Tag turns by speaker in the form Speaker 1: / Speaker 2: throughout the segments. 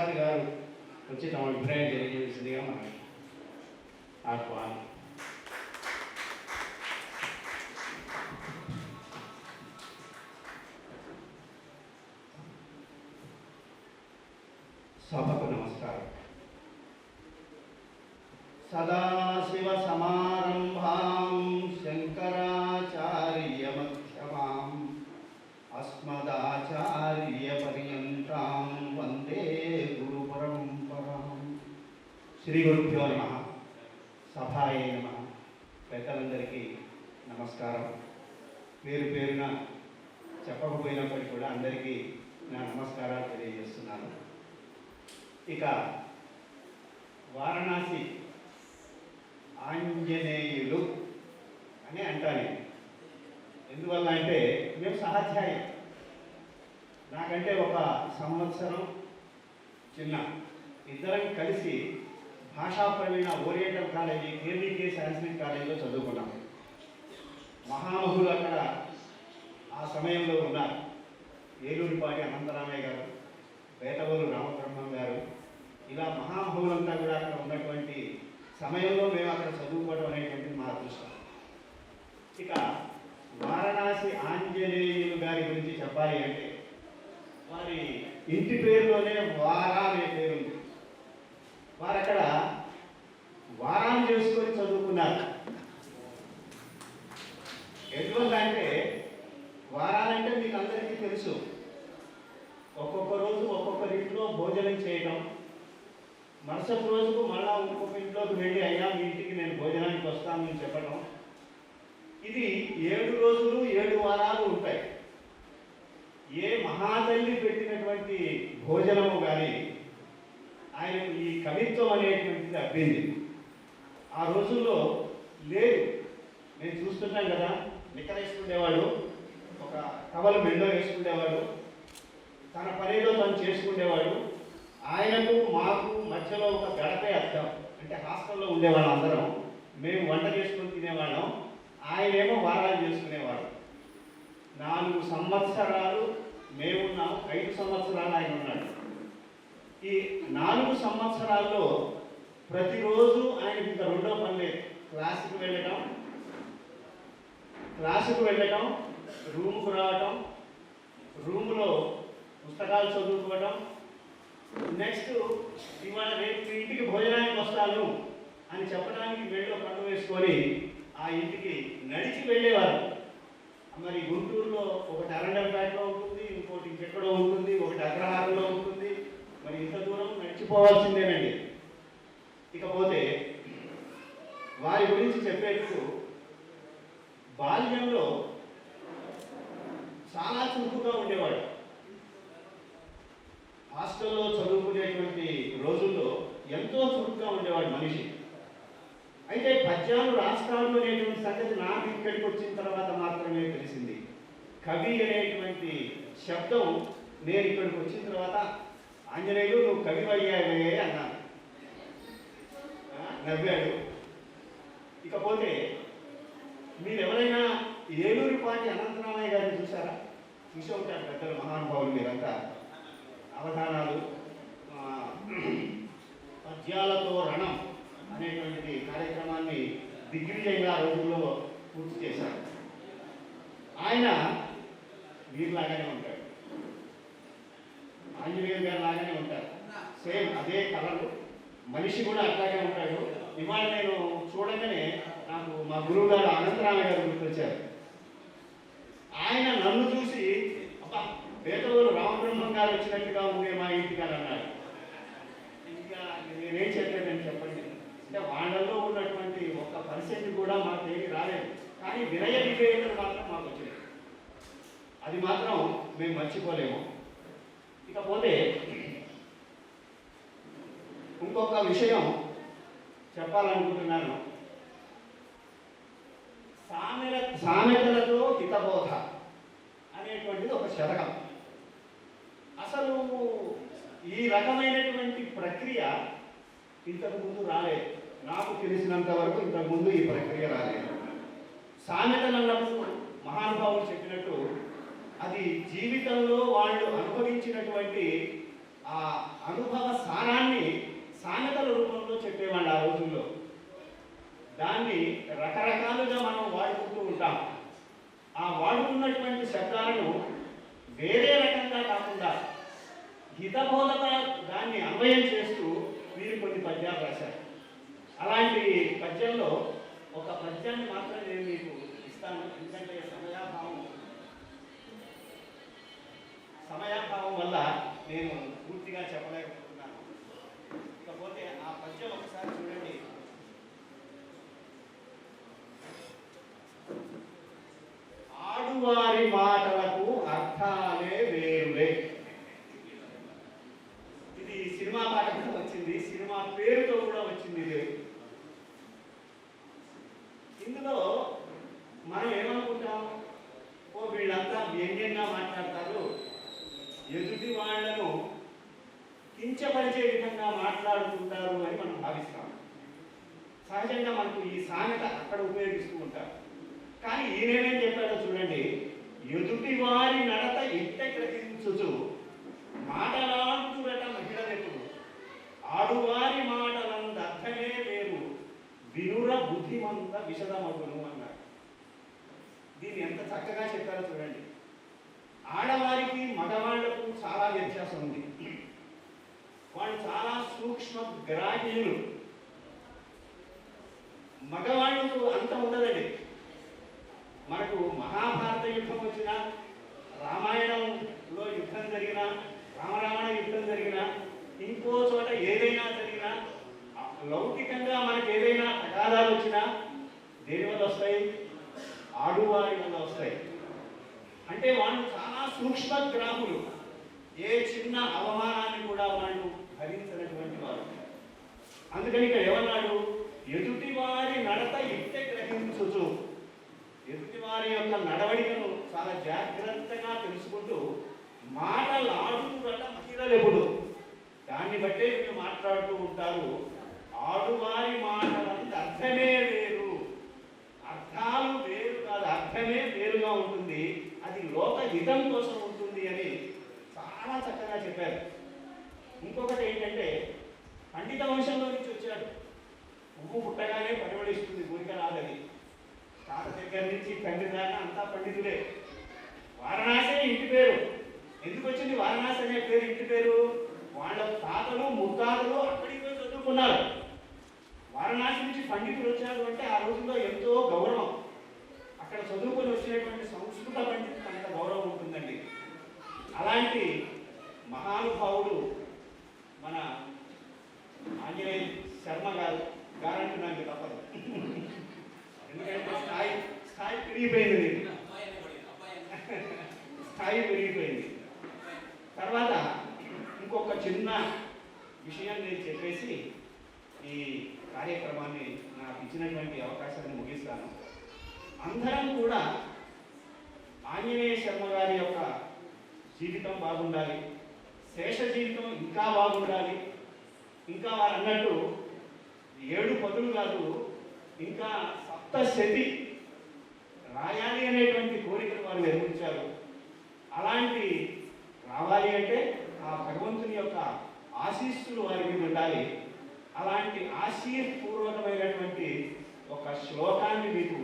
Speaker 1: ప్రసాద్ గారు వచ్చి తమ అభిప్రాయం తెలియజేసిందిగా మనం ఆహ్వానం. సభకు నమస్కారం. సదాశివ సమారంభాం శ్రీ గురుభ్యో నమ. సభాయే నమ. పెద్దలందరికీ నమస్కారం. పేరు పేరున చెప్పకపోయినప్పటికీ కూడా అందరికీ నా నమస్కారాలు తెలియజేస్తున్నాను. ఇక వారణాసి ఆంజనేయులు అని అంటాను ఎందువల్ల అంటే మేము సహాధ్యాయం. నాకంటే ఒక సంవత్సరం చిన్న. ఇద్దరం కలిసి భాషా ఓరియంటల్ కాలేజీ కేవీకే సాంస్క్రిట్ కాలేజీలో చదువుకున్నాం. మహామహులు అక్కడ ఆ సమయంలో ఉన్నారు ఏలూరిపాటి అనంతరామయ్య గారు వేటవూరు రామబ్రహ్మం గారు ఇలా మహామహులంతా కూడా అక్కడ ఉన్నటువంటి సమయంలో మేము అక్కడ చదువుకోవడం అనేటువంటిది మా అదృష్టం. ఇక వారణాసి ఆంజనేయులు గారి గురించి చెప్పాలి అంటే వారి ఇంటి పేరులోనే వారా అనే పేరు ఉంది వారు అక్కడ వారాన్ని చేసుకొని చదువుకున్నారు ఎందువల్ల అంటే వారాలంటే మీకు అందరికీ తెలుసు ఒక్కొక్క రోజు ఒక్కొక్కరి ఇంట్లో భోజనం చేయడం మరుసటి రోజుకు మళ్ళా ఇంకొక ఇంట్లోకి వెళ్ళి అయ్యా మీ ఇంటికి నేను భోజనానికి వస్తానని చెప్పడం ఇది ఏడు రోజులు ఏడు వారాలు ఉంటాయి ఏ మహాతల్లి పెట్టినటువంటి భోజనము కానీ ఆయన ఈ కవిత్వం అనేటువంటిది అబ్బింది. ఆ రోజుల్లో లేదు. నేను చూస్తున్నాం కదా నిక్కర వేసుకునేవాడు ఒక కవలు మెండో వేసుకునేవాడు తన పనిలో తను చేసుకునేవాడు ఆయనకు మాకు మధ్యలో ఒక గడపే అర్థం అంటే హాస్టల్లో ఉండేవాళ్ళం అందరం మేము వంట చేసుకొని తినేవాళ్ళం ఆయనేమో వారాలు చేసుకునేవాడు. నాలుగు సంవత్సరాలు మేమున్నాం ఐదు సంవత్సరాలు ఆయన ఉన్నాడు. ఈ నాలుగు సంవత్సరాల్లో ప్రతిరోజు ఆయనకి ఇంకా రెండో పని లేదు. క్లాసుకు వెళ్ళటం క్లాసుకు వెళ్ళటం రూమ్కు రావటం రూమ్లో పుస్తకాలు చదువుకోవడం నెక్స్ట్ ఇవాళ రేపు ఇంటికి భోజనానికి వస్తాను అని చెప్పడానికి వెళ్ళో కన్ను వేసుకొని ఆ ఇంటికి నడిచి వెళ్ళేవారు. మరి గుంటూరులో ఒకటి అరండల్పేటలో ఉంటుంది ఒకటి ఇంకెక్కడో ఉంటుంది ఒకటి అగ్రహారంలో ఉంటుంది. మరి ఇంత దూరం నడిచిపోవాల్సిందేనండి. ఇకపోతే వారి గురించి చెప్పేటప్పుడు బాల్యంలో చాలా చురుకుగా ఉండేవాడు. హాస్టల్లో చదువుకునేటువంటి రోజుల్లో ఎంతో చురుకుగా ఉండేవాడు మనిషి. అయితే పద్యాలు రాష్ట్రాలు అనేటువంటి సంగతి నాకు ఇక్కడికి వచ్చిన తర్వాత మాత్రమే తెలిసింది. కవి అనేటువంటి శబ్దం నేను ఇక్కడికి వచ్చిన తర్వాత ఆంజనేయులు నువ్వు కవి అయ్యావే అన్నాను నవ్వాడు. ఇకపోతే మీరు ఎవరైనా ఏలూరిపాటి అనంతరామయ్య గారిని చూసారా చూసే ఉంటారు పెద్దలు మహానుభావులు మీరంతా. అవధానాలు పద్యాలతో రణం అనేటువంటి కార్యక్రమాన్ని దిగ్విజయంగా ఆ రోజుల్లో పూర్తి చేశారు. ఆయన వీరిలాగానే ఉంటారు. ఆంజనేయులు గారు లాగానే ఉంటారు. సేమ్ అదే కలరు. మనిషి కూడా అట్లాగే ఉంటాడు. ఇవాళ నేను చూడగానే నాకు మా గురువు గారు అనంతరామయ్య గారు గుర్తొచ్చారు. ఆయన నన్ను చూసి అబ్బా పేదవారు రామబ్రహ్మం గారు వచ్చినట్టుగా ఉండే మా ఇంటికి అని అన్నాడు. ఇంకా నేనేం చెప్పలేదని చెప్పండి. అంటే వాళ్ళలో ఉన్నటువంటి ఒక్క పర్సెంట్ కూడా మాకు ఏమి రాలేదు. కానీ వినయ విధేయతలు మాత్రం మాకు వచ్చినాయి. అది మాత్రం మేము మర్చిపోలేము. ఇకపోతే ఇంకొక విషయం చెప్పాలనుకుంటున్నాను. సామెల సామెతలతో హితబోధ అనేటువంటిది ఒక శతకం. అసలు ఈ రకమైనటువంటి ప్రక్రియ ఇంతకు ముందు రాలేదు. నాకు తెలిసినంత వరకు ఇంతకు ముందు ఈ ప్రక్రియ రాలేదు. సామెతలన్నప్పుడు మహానుభావులు చెప్పినట్టు అది జీవితంలో వాళ్ళు అనుభవించినటువంటి ఆ అనుభవ సారాన్ని సామెతల రూపంలో చెప్పేవాళ్ళు ఆ రోజుల్లో. దాన్ని రకరకాలుగా మనం వాడుకుంటూ ఉంటాం. ఆ వాడుకున్నటువంటి శబ్దాలను వేరే రకంగా కాకుండా హితబోధత దాన్ని అన్వయం చేస్తూ వీరు కొన్ని పద్యాలు రాశారు. అలాంటి పద్యంలో ఒక పద్యాన్ని మాత్రం నేను మీకు ఇస్తాను. ఎందుకంటే నేను పూర్తిగా చెప్పలేకపోతున్నాను. ఇకపోతే ఆ పద్యం ఒకసారి చూడండి. ఆడువారి మాటలకు అర్థాలే వేరులే. ఇది సినిమా పాట కూడా వచ్చింది. సినిమా పేరుతో కూడా వచ్చింది ఇది. ఇందులో మనం ఏమనుకుంటాం? ఓ వీళ్ళంతా వ్యంగ్యంగా మాట్లాడుతున్నారు. ఎదుటి వాళ్ళను కించపరిచే విధంగా మాట్లాడుతుంటారు అని మనం భావిస్తాం. సహజంగా మనకు ఈ సామెత అక్కడ ఉపయోగిస్తూ ఉంటారు. కానీ ఈయనేమేం చెప్పాడో చూడండి. ఎదుటి వారి నడత ఇంట గ్రహించుచు మాటలాడుతురట మహిళలకు. ఆడువారి మాటలంద అర్థమే లేవు వినుర బుద్ధిమంత విషదమగును అన్నాడు. దీన్ని ఎంత చక్కగా చెప్పారో చూడండి. ఆడవారికి మగవాళ్ళకు చాలా వ్యత్యాసం ఉంది. వాళ్ళు చాలా సూక్ష్మ గ్రాహ్యులు. మగవాళ్ళకు అంత ఉండదండి. మనకు మహాభారత యుద్ధం వచ్చిన రామాయణంలో యుద్ధం జరిగిన రామరావణ యుద్ధం జరిగిన ఇంకో చోట ఏదైనా జరిగినా లౌకికంగా మనకు ఏదైనా తగాదాలు వచ్చినా దేని వల్ల వస్తాయి ఆడువారి వల్ల వస్తాయి. అంటే వాళ్ళు చాలా సూక్ష్మ గ్రాములు ఏ చిన్న అవమానాన్ని కూడా వాళ్ళు భరించినటువంటి వారు. అందుకని ఇక్కడ ఏమన్నాడు? ఎదుటి వారి నడత ఇట్టే గ్రహించుచు. ఎదుటి వారి యొక్క నడవడికను చాలా జాగ్రత్తగా తెలుసుకుంటూ మాటలాడుతున్నట మహిళలు ఎప్పుడు దాన్ని బట్టే మీరు మాట్లాడుతూ ఉంటారు. ఆడువారి మాటలంత అర్థమే వేరు. అర్థాలు వేరు కాదు అర్థమే వేరుగా ఉంటుంది. అది లోక హితం కోసం ఉంటుంది అని చాలా చక్కగా చెప్పారు. ఇంకొకటి ఏంటంటే పండిత వంశంలో నుంచి వచ్చాడు. పువ్వు పుట్టగానే పరిమళిస్తుంది ఊరిక రాదని తాత దగ్గర నుంచి తండ్రి దాకా అంతా పండితులే. వారణాసి ఇంటి పేరు. ఎందుకు వచ్చింది వారణాసి అనే పేరు ఇంటి పేరు? వాళ్ళ తాతలు ముత్తాతలు అక్కడికి పోయి చదువుకున్నారు. వారణాసి నుంచి పండితులు వచ్చారు అంటే ఆ రోజుల్లో ఎంతో గౌరవం. అక్కడ చదువుకొని వచ్చినటువంటి సంస్కృత పండితులు అంత గౌరవం ఉంటుందండి. అలాంటి మహానుభావుడు మన ఆంజనేయ శర్మ గారు గారంటే నాకు తప్పదు. ఎందుకంటే స్థాయి స్థాయి పెరిగిపోయింది. స్థాయి పెరిగిపోయింది. తర్వాత ఇంకొక చిన్న విషయం నేను చెప్పేసి ఈ కార్యక్రమాన్ని నాకు ఇచ్చినటువంటి అవకాశాన్ని ముగిస్తాను. అందరం కూడా ఆంజనేయ శర్మ గారి యొక్క జీవితం బాగుండాలి. శేష జీవితం ఇంకా బాగుండాలి. ఇంకా వారు అన్నట్టు ఏడు పదులు కాదు ఇంకా సప్తశతి రాయాలి అనేటువంటి కోరికను వారు నిర్మించారు అలాంటి రావాలి అంటే ఆ భగవంతుని యొక్క ఆశీస్సులు వారి మీద ఉండాలి. అలాంటి ఆశీర్పూర్వకమైనటువంటి ఒక శ్లోకాన్ని మీకు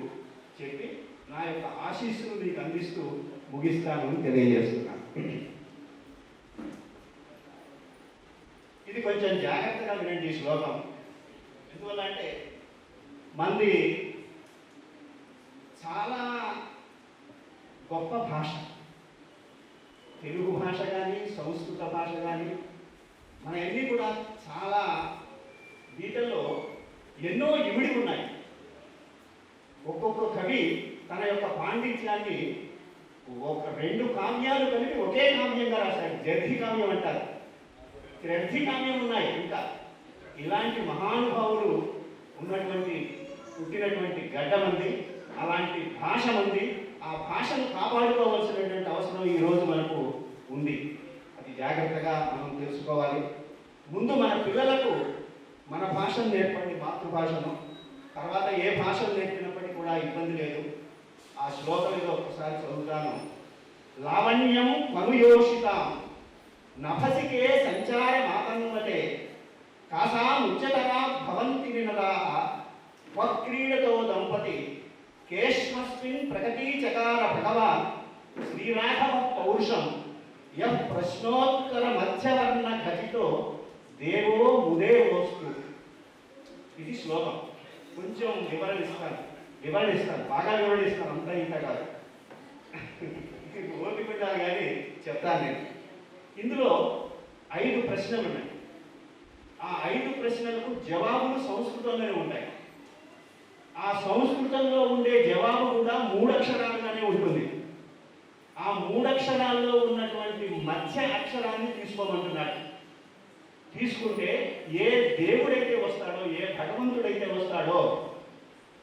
Speaker 1: చెప్పి నా యొక్క ఆశీస్సులు మీకు అందిస్తూ ముగిస్తాను అని తెలియజేస్తున్నాను. ఇది కొంచెం జాగ్రత్తగా వినండి ఈ శ్లోకం. ఎందువల్ల అంటే మంది చాలా గొప్ప భాష. తెలుగు భాష కానీ సంస్కృత భాష కానీ మన అన్నీ కూడా చాలా వీటిల్లో ఎన్నో ఇమిడి ఉన్నాయి. ఒక్కొక్క కవి తన యొక్క పాండిత్యాన్ని ఒక రెండు కావ్యాలు కలిపి ఒకే కావ్యంగా రాశాడు జర్థి కావ్యం అంటారు. గ్రంథి కావ్యం ఉన్నాయి ఇంకా. ఇలాంటి మహానుభావులు ఉన్నటువంటి పుట్టినటువంటి గడ్డ మంది అలాంటి భాష మంది ఆ భాషను కాపాడుకోవాల్సినటువంటి అవసరం ఈరోజు మనకు ఉంది. అది జాగ్రత్తగా మనం తెలుసుకోవాలి. ముందు మన పిల్లలకు మన భాషను నేర్పండి మాతృభాషను. తర్వాత ఏ భాషను నేర్పినప్పటికీ కూడా ఇబ్బంది లేదు. ఆ శ్లోకం ఏదో ఒకసారి చదువుతాను. లావణ్యం పరుయోషిత. నభసికే సంచార మాతన్మతే కాసాం ఉచ్చతరా భవంతి వినదాహ క్రీడతో దంపతి. కేష్మస్మిన్ ప్రగతీచకార భగవాన్. శ్రీరాఘవ పౌరుషం య ప్రశ్నోత్తర మధ్యవర్ణ ఘటితో దేవో ముదే వస్తు ఇది శ్లోకం. కొంచెం వివరణ ఇస్తాను. వివరణ ఇస్తాను బాగా వివరణ ఇస్తాను అంతా ఇంత కాదు. ఓపిక ఉండాలి కానీ చెప్తాను నేను. ఇందులో ఐదు ప్రశ్నలు ఉన్నాయి. ఆ ఐదు ప్రశ్నలకు జవాబులు సంస్కృతంలోనే ఉంటాయి. ఆ సంస్కృతంలో ఉండే జవాబు కూడా మూడక్షరాలుగానే ఉంటుంది. ఆ మూడక్షరాల్లో ఉన్నటువంటి మధ్య అక్షరాన్ని తీసుకోమంటున్నాడు. తీసుకుంటే ఏ దేవుడైతే వస్తాడో ఏ భగవంతుడైతే వస్తాడో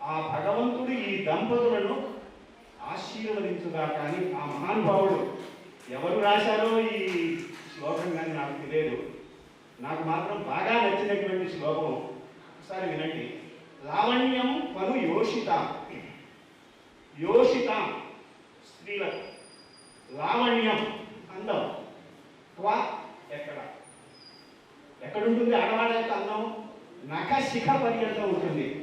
Speaker 1: ఆ భగవంతుడు ఈ దంపతులను ఆశీర్వదించుగా కానీ ఆ మహానుభావుడు ఎవరు రాశారో ఈ శ్లోకం కానీ నాకు తెలియదు. నాకు మాత్రం బాగా నచ్చినటువంటి శ్లోకం ఒకసారి వినండి. లావణ్యం పను యోషిత. యోషిత స్త్రీల లావణ్యం అందం. వా ఎక్కడ? ఎక్కడుంటుంది? ఆడవాళ్ళ యొక్క అందం? నఖ శిఖ పర్యంతం ఉంటుంది.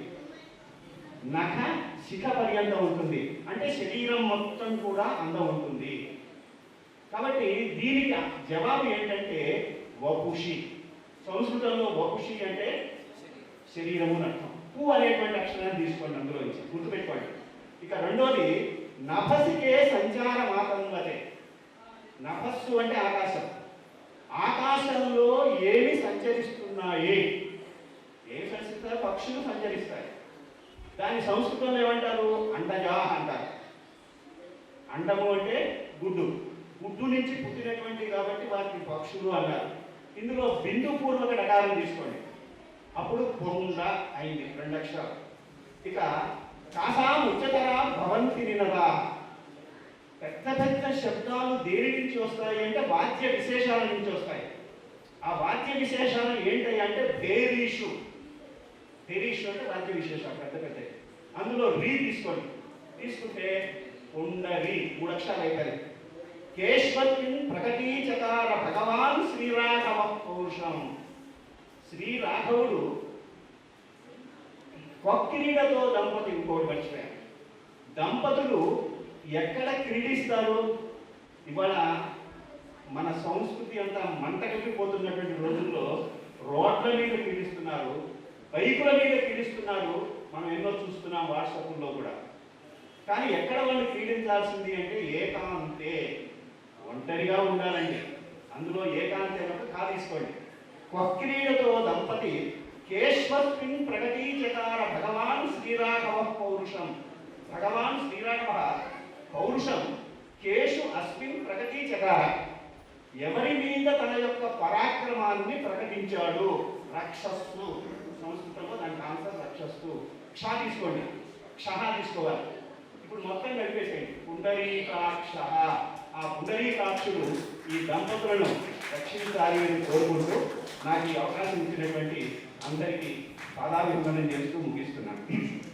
Speaker 1: నఖ శిఖ పర్యంతం ఉంటుంది. అంటే శరీరం మొత్తం కూడా అందం ఉంటుంది. కాబట్టి దీనికి జవాబు ఏంటంటే వపుషి. సంస్కృతంలో వపుషి అంటే శరీరము అర్థం. పు అనేటువంటి అక్షరాన్ని తీసుకోండి అందులో నుంచి. గుర్తుపెట్టుకోండి. ఇక రెండోది నభసికే సంచారమాతంవతే నభస్సు అంటే ఆకాశం. ఆకాశంలో ఏమి సంచరిస్తున్నాయి? ఏమి సంచరిస్తారు పక్షులు సంచరిస్తాయి. దాని సంస్కృతంలో ఏమంటారు? అండజా అంటారు. అండము అంటే గుడ్డు. గుడ్డు నుంచి పుట్టినటువంటి కాబట్టి వాటిని పక్షులు అన్నారు ఇందులో బిందు పూర్వక డకారం తీసుకోండి. అప్పుడు పొంద అయింది రెండు అక్షరాలు. ఇక కాసాం ఉచ్చతరా భవంతి నినదా. పెద్ద పెద్ద శబ్దాలు దేని నుంచి వస్తాయి అంటే వాద్య విశేషాల నుంచి వస్తాయి. ఆ వాద్య విశేషాలు ఏంటంటే అంటే బేరీషు బేరీషు అంటే వాక్య విశేషం పెద్ద పెద్ద. అందులో రీ తీసుకోండి. తీసుకుంటే ఉండరి మూడు అక్షరాలు అవుతాయి కేశ్వత్విన్ ప్రకటీచకార భగవాన్ శ్రీరాఘవ పౌరుషం శ్రీరాఘవుడు క్రీడతో దంపతి ఇంకోటి మర్చిపోయారు. దంపతులు ఎక్కడ క్రీడిస్తారు? ఇవాళ మన సంస్కృతి అంతా మంటగట్టిపోతున్నటువంటి రోజుల్లో బైకుల మీద క్రీడిస్తున్నారు మనం ఎన్నో చూస్తున్నాం వాట్సాప్లో కూడా. కానీ ఎక్కడ వాళ్ళు క్రీడించాల్సింది అంటే ఏకాంతే. ఒంటరిగా ఉండాలండి. అందులో ఏకాంతే అంటే కా తీసుకోండి క్రీడతో దంపతి కేశ్వస్మిన్ ప్రగతీచకార భగవాన్ శ్రీరాఘవ పౌరుషం. భగవాన్ శ్రీరాఘవ పౌరుషం కేశు అస్మిన్ ప్రగతీచకార ఎవరి మీద తన యొక్క పరాక్రమాన్ని ప్రకటించాడు? రాక్షస్సు సంస్కృతంలో దానికి ఆన్సర్ రక్షస్తూ క్ష తీసుకోండి. క్ష తీసుకోవాలి. ఇప్పుడు మొత్తం కలిపేసేయండి. పుండరీకాక్ష. ఆ పుండరీకాక్షుడు ఈ దంపతులను రక్షించాలి అని కోరుకుంటూ నాకు ఈ అవకాశం ఇచ్చినటువంటి అందరికీ పాదాభివందనం చేస్తూ ముగిస్తున్నాను.